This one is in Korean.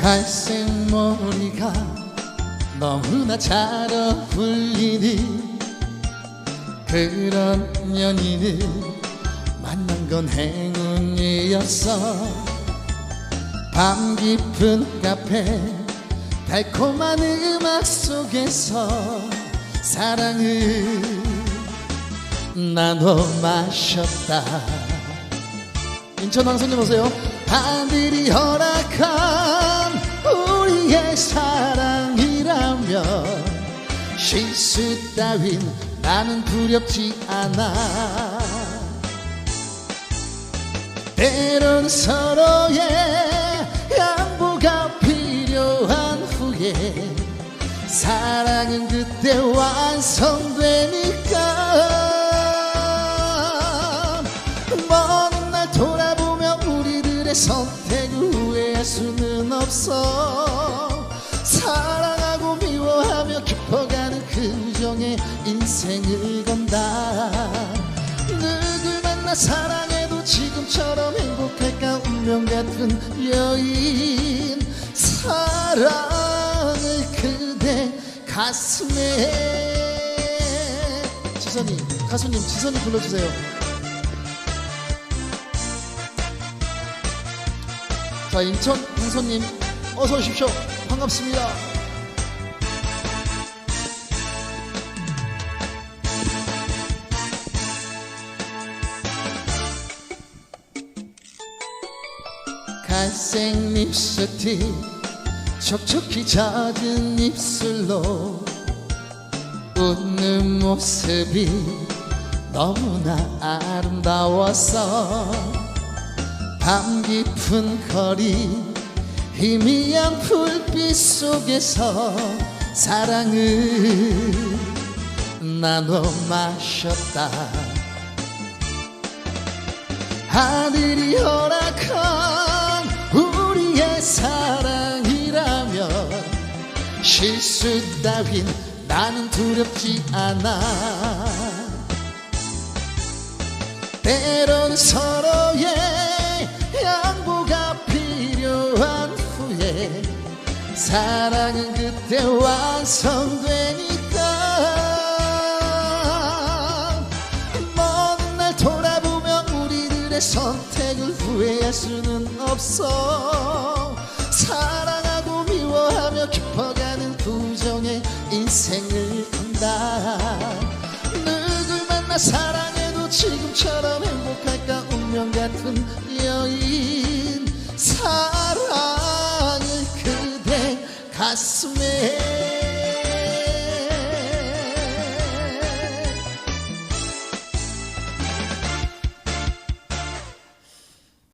갈색 머리가 너무나 잘 어울리는 그런 연인을 만난 건 행운이었어 밤 깊은 카페 달콤한 음악 속에서 사랑을 나눠 마셨다 인천 황소님 오세요. 하늘이 허락한 우리의 사랑이라면 실수 따윈 나는 두렵지 않아. 때론 서로의 양보가 필요한 후에 사랑은 그때 완성되 우리들의 선택을 후회할 수는 없어. 사랑하고 미워하며 깊어가는 그정의 인생을 건다. 누굴 만나 사랑해도 지금처럼 행복할까? 운명 같은 여인. 사랑을 그대 가슴에. 지선이 가수님 지선이 불러주세요 자 인천 홍소님 어서 오십시오. 반갑습니다. 갈색 립스틱 촉촉히 젖은 입술로 웃는 모습이 너무나 아름다웠어 밤 깊은 거리 희미한 불빛 속에서 사랑을 나눠 마셨다. 하늘이 허락한 우리의 사랑이라면 실수 따윈 나는 두렵지 않아. 때론 서로 사랑은 그때 완성되니까. 먼 날 돌아보며 우리들의 선택을 후회할 수는 없어. 사랑하고 미워하며 깊어가는 부정의 인생을 간다. 누굴 만나 사랑해도 지금처럼 행복할까 운명 같은 braço.